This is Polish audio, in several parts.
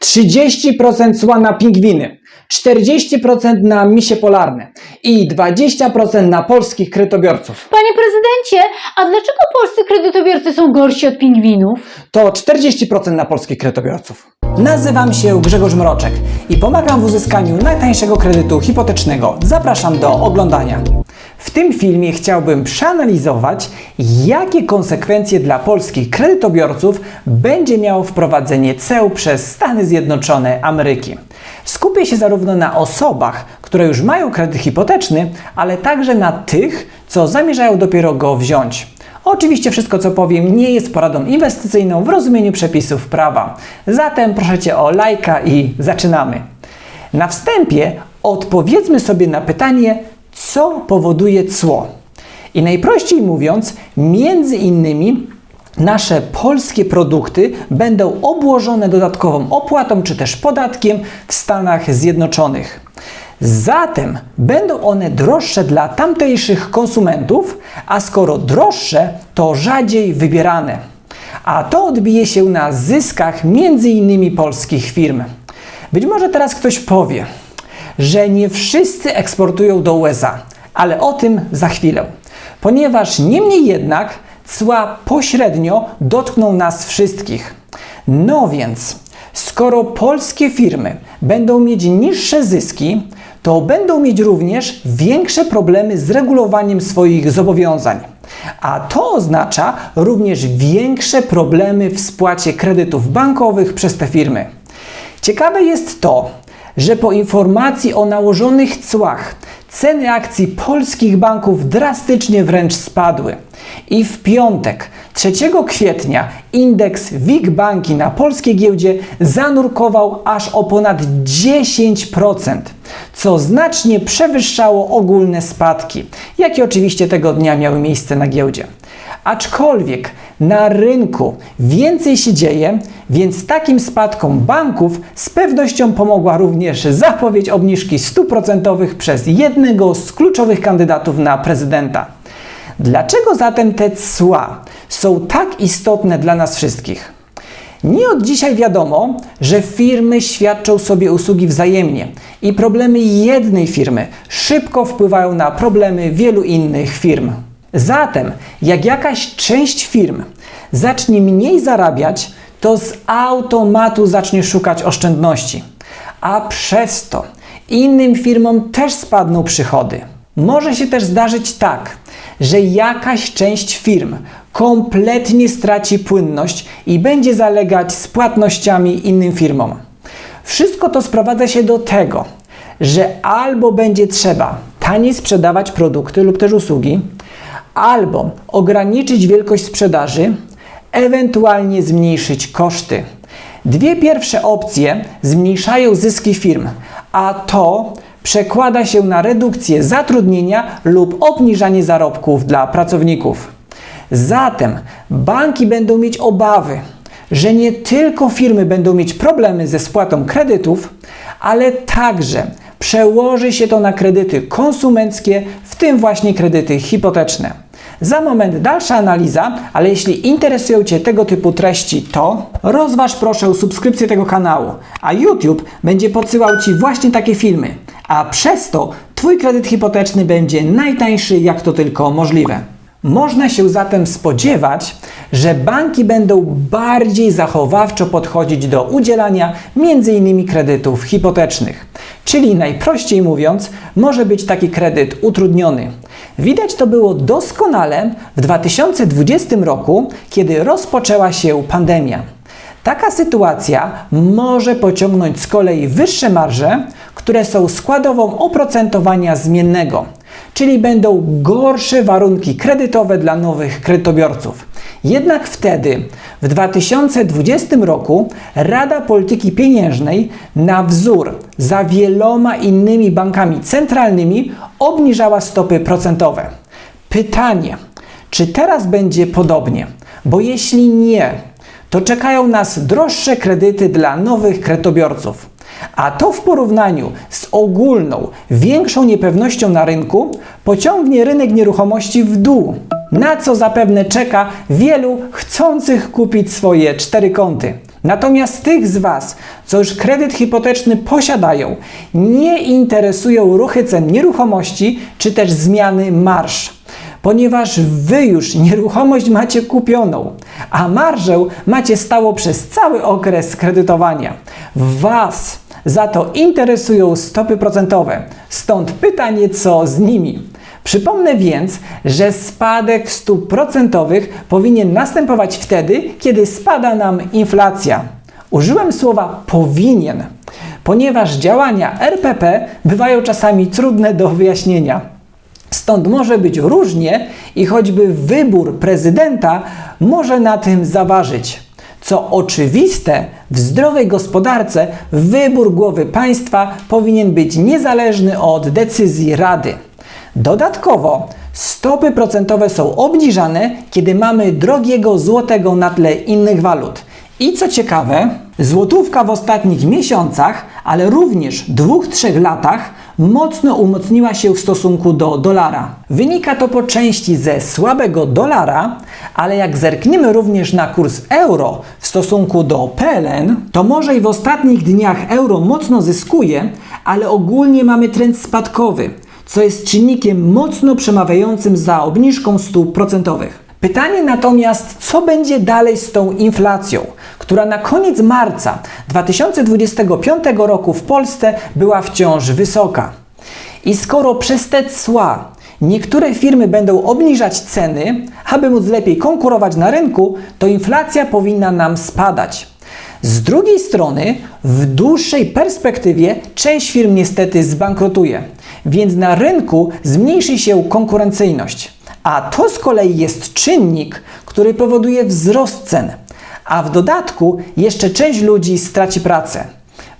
30% cła na pingwiny, 40% na misie polarne i 20% na polskich kredytobiorców. Panie prezydencie, a dlaczego polscy kredytobiorcy są gorsi od pingwinów? To 40% na polskich kredytobiorców. Nazywam się Grzegorz Mroczek i pomagam w uzyskaniu najtańszego kredytu hipotecznego. Zapraszam do oglądania. Tym filmie chciałbym przeanalizować, jakie konsekwencje dla polskich kredytobiorców będzie miało wprowadzenie ceł przez Stany Zjednoczone Ameryki. Skupię się zarówno na osobach, które już mają kredyt hipoteczny, ale także na tych, co zamierzają dopiero go wziąć. Oczywiście wszystko, co powiem, nie jest poradą inwestycyjną w rozumieniu przepisów prawa. Zatem proszę Cię o lajka i zaczynamy. Na wstępie odpowiedzmy sobie na pytanie, co powoduje cło. I najprościej mówiąc, między innymi nasze polskie produkty będą obłożone dodatkową opłatą czy też podatkiem w Stanach Zjednoczonych. Zatem będą one droższe dla tamtejszych konsumentów, a skoro droższe, to rzadziej wybierane. A to odbije się na zyskach między innymi polskich firm. Być może teraz ktoś powie, że nie wszyscy eksportują do USA, ale o tym za chwilę. Ponieważ niemniej jednak cła pośrednio dotkną nas wszystkich. No więc, skoro polskie firmy będą mieć niższe zyski, to będą mieć również większe problemy z regulowaniem swoich zobowiązań. A to oznacza również większe problemy w spłacie kredytów bankowych przez te firmy. Ciekawe jest to, że po informacji o nałożonych cłach ceny akcji polskich banków drastycznie wręcz spadły. I w piątek, 3 kwietnia, indeks WIG Banki na polskiej giełdzie zanurkował aż o ponad 10%, co znacznie przewyższało ogólne spadki, jakie oczywiście tego dnia miały miejsce na giełdzie. Aczkolwiek na rynku więcej się dzieje, więc takim spadkom banków z pewnością pomogła również zapowiedź obniżki stóp procentowych przez jednego z kluczowych kandydatów na prezydenta. Dlaczego zatem te cła są tak istotne dla nas wszystkich? Nie od dzisiaj wiadomo, że firmy świadczą sobie usługi wzajemnie i problemy jednej firmy szybko wpływają na problemy wielu innych firm. Zatem, jak jakaś część firm zacznie mniej zarabiać, to z automatu zacznie szukać oszczędności, a przez to innym firmom też spadną przychody. Może się też zdarzyć tak, że jakaś część firm kompletnie straci płynność i będzie zalegać z płatnościami innym firmom. Wszystko to sprowadza się do tego, że albo będzie trzeba taniej sprzedawać produkty lub też usługi, albo ograniczyć wielkość sprzedaży, ewentualnie zmniejszyć koszty. Dwie pierwsze opcje zmniejszają zyski firm, a to przekłada się na redukcję zatrudnienia lub obniżanie zarobków dla pracowników. Zatem banki będą mieć obawy, że nie tylko firmy będą mieć problemy ze spłatą kredytów, ale także przełoży się to na kredyty konsumenckie, w tym właśnie kredyty hipoteczne. Za moment dalsza analiza, ale jeśli interesują Cię tego typu treści, to rozważ proszę subskrypcję tego kanału, a YouTube będzie podsyłał Ci właśnie takie filmy, a przez to Twój kredyt hipoteczny będzie najtańszy jak to tylko możliwe. Można się zatem spodziewać, że banki będą bardziej zachowawczo podchodzić do udzielania m.in. kredytów hipotecznych. Czyli najprościej mówiąc, może być taki kredyt utrudniony. Widać to było doskonale w 2020 roku, kiedy rozpoczęła się pandemia. Taka sytuacja może pociągnąć z kolei wyższe marże, które są składową oprocentowania zmiennego, czyli będą gorsze warunki kredytowe dla nowych kredytobiorców. Jednak wtedy, w 2020 roku, Rada Polityki Pieniężnej na wzór za wieloma innymi bankami centralnymi obniżała stopy procentowe. Pytanie, czy teraz będzie podobnie? Bo jeśli nie, to czekają nas droższe kredyty dla nowych kredytobiorców. A to w porównaniu z ogólną, większą niepewnością na rynku pociągnie rynek nieruchomości w dół, na co zapewne czeka wielu chcących kupić swoje cztery kąty. Natomiast tych z Was, co już kredyt hipoteczny posiadają, nie interesują ruchy cen nieruchomości czy też zmiany marsz, ponieważ Wy już nieruchomość macie kupioną, a marżę macie stało przez cały okres kredytowania. Was za to interesują stopy procentowe, stąd pytanie, co z nimi. Przypomnę więc, że spadek stóp procentowych powinien następować wtedy, kiedy spada nam inflacja. Użyłem słowa powinien, ponieważ działania RPP bywają czasami trudne do wyjaśnienia. Stąd może być różnie i choćby wybór prezydenta może na tym zaważyć. Co oczywiste, w zdrowej gospodarce wybór głowy państwa powinien być niezależny od decyzji Rady. Dodatkowo stopy procentowe są obniżane, kiedy mamy drogiego złotego na tle innych walut. I co ciekawe, złotówka w ostatnich miesiącach, ale również dwóch, trzech latach mocno umocniła się w stosunku do dolara. Wynika to po części ze słabego dolara, ale jak zerkniemy również na kurs euro w stosunku do PLN, to może i w ostatnich dniach euro mocno zyskuje, ale ogólnie mamy trend spadkowy, co jest czynnikiem mocno przemawiającym za obniżką stóp procentowych. Pytanie natomiast, co będzie dalej z tą inflacją, która na koniec marca 2025 roku w Polsce była wciąż wysoka. I skoro przez te cła niektóre firmy będą obniżać ceny, aby móc lepiej konkurować na rynku, to inflacja powinna nam spadać. Z drugiej strony, w dłuższej perspektywie część firm niestety zbankrutuje, więc na rynku zmniejszy się konkurencyjność. A to z kolei jest czynnik, który powoduje wzrost cen, a w dodatku jeszcze część ludzi straci pracę.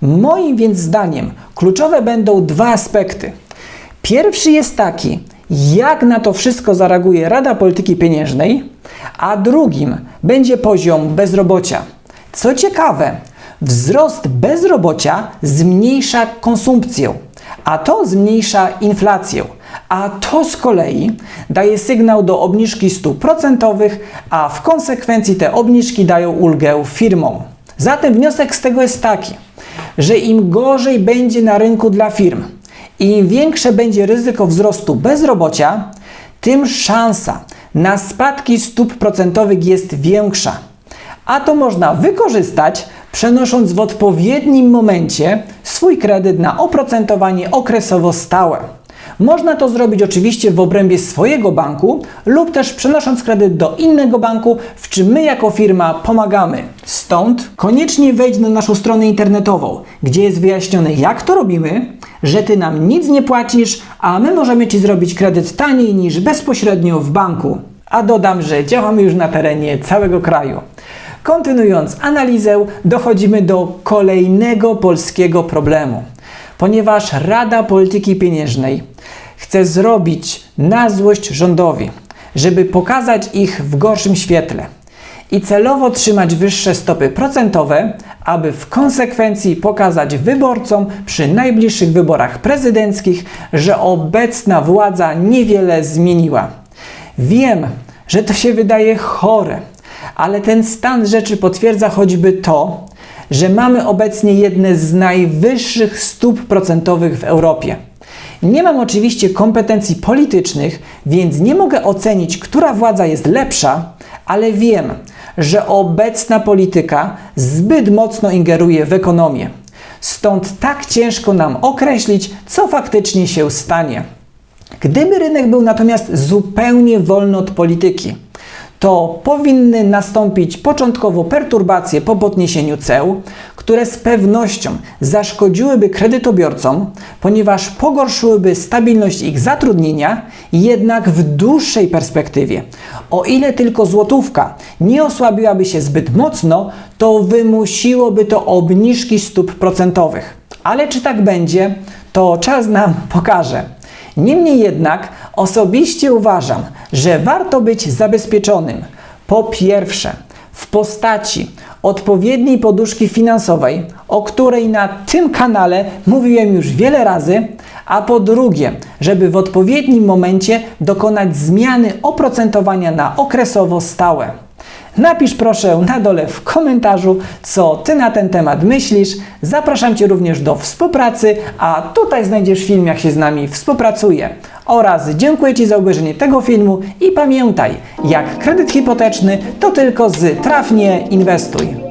Moim więc zdaniem kluczowe będą dwa aspekty. Pierwszy jest taki, jak na to wszystko zareaguje Rada Polityki Pieniężnej, a drugim będzie poziom bezrobocia. Co ciekawe, wzrost bezrobocia zmniejsza konsumpcję, a to zmniejsza inflację, a to z kolei daje sygnał do obniżki stóp procentowych, a w konsekwencji te obniżki dają ulgę firmom. Zatem wniosek z tego jest taki, że im gorzej będzie na rynku dla firm im większe będzie ryzyko wzrostu bezrobocia, tym szansa na spadki stóp procentowych jest większa. A to można wykorzystać, przenosząc w odpowiednim momencie swój kredyt na oprocentowanie okresowo stałe. Można to zrobić oczywiście w obrębie swojego banku lub też przenosząc kredyt do innego banku, w czym my jako firma pomagamy. Stąd koniecznie wejdź na naszą stronę internetową, gdzie jest wyjaśnione jak to robimy, że Ty nam nic nie płacisz, a my możemy Ci zrobić kredyt taniej niż bezpośrednio w banku. A dodam, że działamy już na terenie całego kraju. Kontynuując analizę, dochodzimy do kolejnego polskiego problemu. Ponieważ Rada Polityki Pieniężnej chce zrobić na złość rządowi, żeby pokazać ich w gorszym świetle i celowo trzymać wyższe stopy procentowe, aby w konsekwencji pokazać wyborcom przy najbliższych wyborach prezydenckich, że obecna władza niewiele zmieniła. Wiem, że to się wydaje chore, ale ten stan rzeczy potwierdza choćby to, że mamy obecnie jedne z najwyższych stóp procentowych w Europie. Nie mam oczywiście kompetencji politycznych, więc nie mogę ocenić, która władza jest lepsza, ale wiem, że obecna polityka zbyt mocno ingeruje w ekonomię. Stąd tak ciężko nam określić, co faktycznie się stanie. Gdyby rynek był natomiast zupełnie wolny od polityki, to powinny nastąpić początkowo perturbacje po podniesieniu ceł, które z pewnością zaszkodziłyby kredytobiorcom, ponieważ pogorszyłyby stabilność ich zatrudnienia, jednak w dłuższej perspektywie, o ile tylko złotówka nie osłabiłaby się zbyt mocno, to wymusiłoby to obniżki stóp procentowych. Ale czy tak będzie, to czas nam pokaże. Niemniej jednak osobiście uważam, że warto być zabezpieczonym. Po pierwsze, w postaci odpowiedniej poduszki finansowej, o której na tym kanale mówiłem już wiele razy, a po drugie, żeby w odpowiednim momencie dokonać zmiany oprocentowania na okresowo stałe. Napisz proszę na dole w komentarzu, co Ty na ten temat myślisz. Zapraszam Cię również do współpracy, a tutaj znajdziesz film, jak się z nami współpracuje. Oraz dziękuję Ci za obejrzenie tego filmu i pamiętaj, jak kredyt hipoteczny, to tylko z trafnie inwestuj.